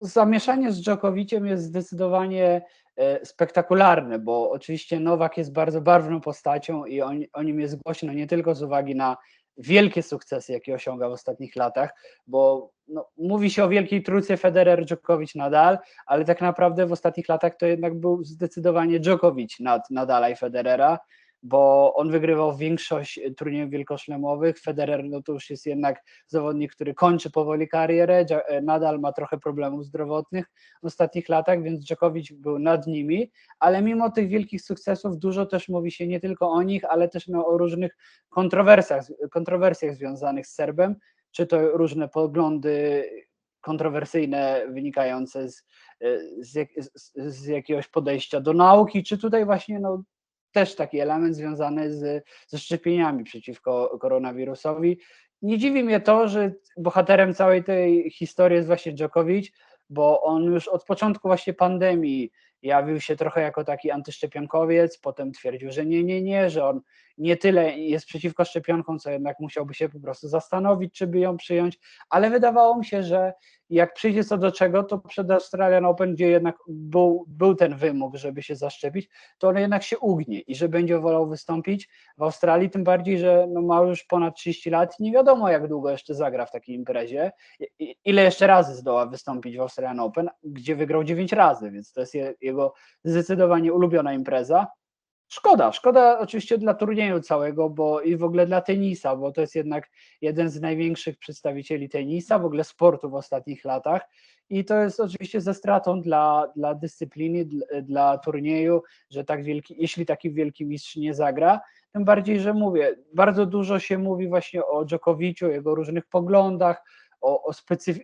Zamieszanie z Dżokowiciem jest zdecydowanie, e, spektakularne, bo oczywiście Nowak jest bardzo barwną postacią i o o nim jest głośno nie tylko z uwagi na wielkie sukcesy, jakie osiąga w ostatnich latach, bo no, mówi się o wielkiej trójce Federer, Djokovic, Nadal, ale tak naprawdę w ostatnich latach to jednak był zdecydowanie Djokovic nad Nadala i Federera bo on wygrywał większość e, turniejów wielkoszlemowych. Federer no to już jest jednak zawodnik, który kończy powoli karierę, e, nadal ma trochę problemów zdrowotnych w ostatnich latach, więc Djokovic był nad nimi, ale mimo tych wielkich sukcesów dużo też mówi się nie tylko o nich, ale też no, o różnych kontrowersjach, kontrowersjach związanych z Serbem, czy to różne poglądy kontrowersyjne wynikające z, e, z, z, z jakiegoś podejścia do nauki, czy tutaj właśnie no, też taki element związany z, ze szczepieniami przeciwko koronawirusowi. Nie dziwi mnie to, że bohaterem całej tej historii jest właśnie Djokovic, bo on już od początku właśnie pandemii jawił się trochę jako taki antyszczepionkowiec, potem twierdził, że nie, nie, nie, że on nie tyle jest przeciwko szczepionkom, co jednak musiałby się po prostu zastanowić, czy by ją przyjąć, ale wydawało mi się, że jak przyjdzie co do czego, to przed Australian Open, gdzie jednak był, był ten wymóg, żeby się zaszczepić, to on jednak się ugnie i że będzie wolał wystąpić w Australii, tym bardziej, że no ma już ponad 30 lat i nie wiadomo jak długo jeszcze zagra w takiej imprezie, ile jeszcze razy zdoła wystąpić w Australian Open, gdzie wygrał 9 razy, więc to jest jego zdecydowanie ulubiona impreza. Szkoda, szkoda oczywiście dla turnieju całego, bo i w ogóle dla tenisa, bo to jest jednak jeden z największych przedstawicieli tenisa, w ogóle sportu w ostatnich latach. I to jest oczywiście ze stratą dla, dla dyscypliny, dla, turnieju, że tak wielki, jeśli taki wielki mistrz nie zagra, tym bardziej, że mówię, bardzo dużo się mówi właśnie o Dżokowiciu, jego różnych poglądach, o, o,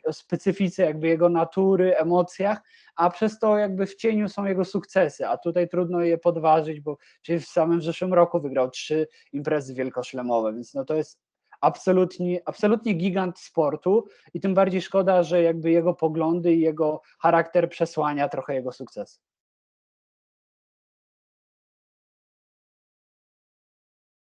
o specyfice jakby jego natury, emocjach, a przez to jakby w cieniu są jego sukcesy, a tutaj trudno je podważyć, bo w samym zeszłym roku wygrał trzy imprezy wielkoszlemowe, więc no to jest absolutnie, absolutnie gigant sportu i tym bardziej szkoda, że jakby jego poglądy i jego charakter przesłania trochę jego sukces.